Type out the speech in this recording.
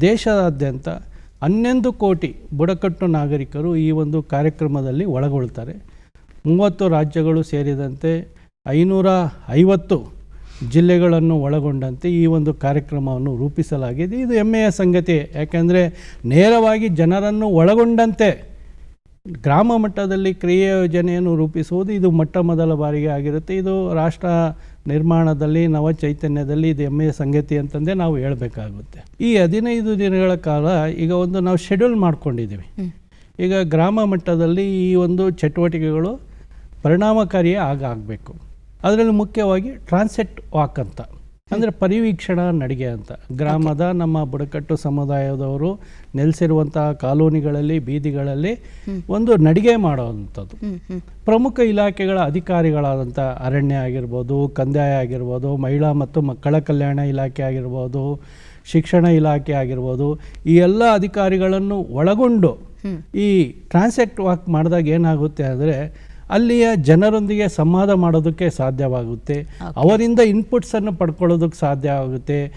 ದೇಶದಾದ್ಯಂತ ಹನ್ನೊಂದು ಕೋಟಿ ಬುಡಕಟ್ಟು ನಾಗರಿಕರು ಈ ಒಂದು ಕಾರ್ಯಕ್ರಮದಲ್ಲಿ ಒಳಗೊಳ್ತಾರೆ. ಮೂವತ್ತು ರಾಜ್ಯಗಳು ಸೇರಿದಂತೆ ಐನೂರ ಐವತ್ತು ಜಿಲ್ಲೆಗಳನ್ನು ಒಳಗೊಂಡಂತೆ ಈ ಒಂದು ಕಾರ್ಯಕ್ರಮವನ್ನು ರೂಪಿಸಲಾಗಿದೆ. ಇದು ಹೆಮ್ಮೆಯ ಸಂಗತಿ, ಯಾಕೆಂದರೆ ನೇರವಾಗಿ ಜನರನ್ನು ಒಳಗೊಂಡಂತೆ ಗ್ರಾಮ ಮಟ್ಟದಲ್ಲಿ ಕ್ರಿಯೆ ಯೋಜನೆಯನ್ನು ರೂಪಿಸುವುದು ಇದು ಮೊಟ್ಟ ಮೊದಲ ಬಾರಿಗೆ ಆಗಿರುತ್ತೆ. ಇದು ರಾಷ್ಟ್ರ ನಿರ್ಮಾಣದಲ್ಲಿ ನವ ಚೈತನ್ಯದಲ್ಲಿ ಇದು ಹೆಮ್ಮೆಯ ಸಂಗತಿ ಅಂತಂದೇ ನಾವು ಹೇಳಬೇಕಾಗುತ್ತೆ. ಈ ಹದಿನೈದು ದಿನಗಳ ಕಾಲ ಈಗ ಒಂದು ನಾವು ಶೆಡ್ಯೂಲ್ ಮಾಡ್ಕೊಂಡಿದ್ದೀವಿ. ಈಗ ಗ್ರಾಮ ಮಟ್ಟದಲ್ಲಿ ಈ ಒಂದು ಚಟುವಟಿಕೆಗಳು ಪರಿಣಾಮಕಾರಿಯೇ ಆಗ ಆಗಬೇಕು. ಅದರಲ್ಲಿ ಮುಖ್ಯವಾಗಿ ಟ್ರಾನ್ಸೆಟ್ ವಾಕ್ ಅಂತ. ಅಂದರೆ ಪರಿವೀಕ್ಷಣಾ ನಡಿಗೆ ಅಂತ. ಗ್ರಾಮದ ನಮ್ಮ ಬುಡಕಟ್ಟು ಸಮುದಾಯದವರು ನೆಲೆಸಿರುವಂತಹ ಕಾಲೋನಿಗಳಲ್ಲಿ ಬೀದಿಗಳಲ್ಲಿ ಒಂದು ನಡಿಗೆ ಮಾಡೋವಂಥದ್ದು. ಪ್ರಮುಖ ಇಲಾಖೆಗಳ ಅಧಿಕಾರಿಗಳಾದಂಥ ಅರಣ್ಯ ಆಗಿರ್ಬೋದು ಕಂದಾಯ ಆಗಿರ್ಬೋದು ಮಹಿಳಾ ಮತ್ತು ಮಕ್ಕಳ ಕಲ್ಯಾಣ ಇಲಾಖೆ ಆಗಿರ್ಬೋದು ಶಿಕ್ಷಣ ಇಲಾಖೆ ಆಗಿರ್ಬೋದು ಈ ಎಲ್ಲ ಅಧಿಕಾರಿಗಳನ್ನು ಒಳಗೊಂಡು ಈ ಟ್ರಾನ್ಸೆಕ್ಟ್ ವಾಕ್ ಮಾಡಿದಾಗ ಏನಾಗುತ್ತೆ ಅಂದರೆ ಅಲ್ಲಿಯ ಜನರೊಂದಿಗೆ ಸಂವಾದ ಮಾಡೋದಕ್ಕೆ ಸಾಧ್ಯವಾಗುತ್ತೆ. ಅವರಿಂದ ಇನ್ಪುಟ್ಸನ್ನು ಪಡ್ಕೊಳ್ಳೋದಕ್ಕೆ ಸಾಧ್ಯ ಆಗುತ್ತೆ.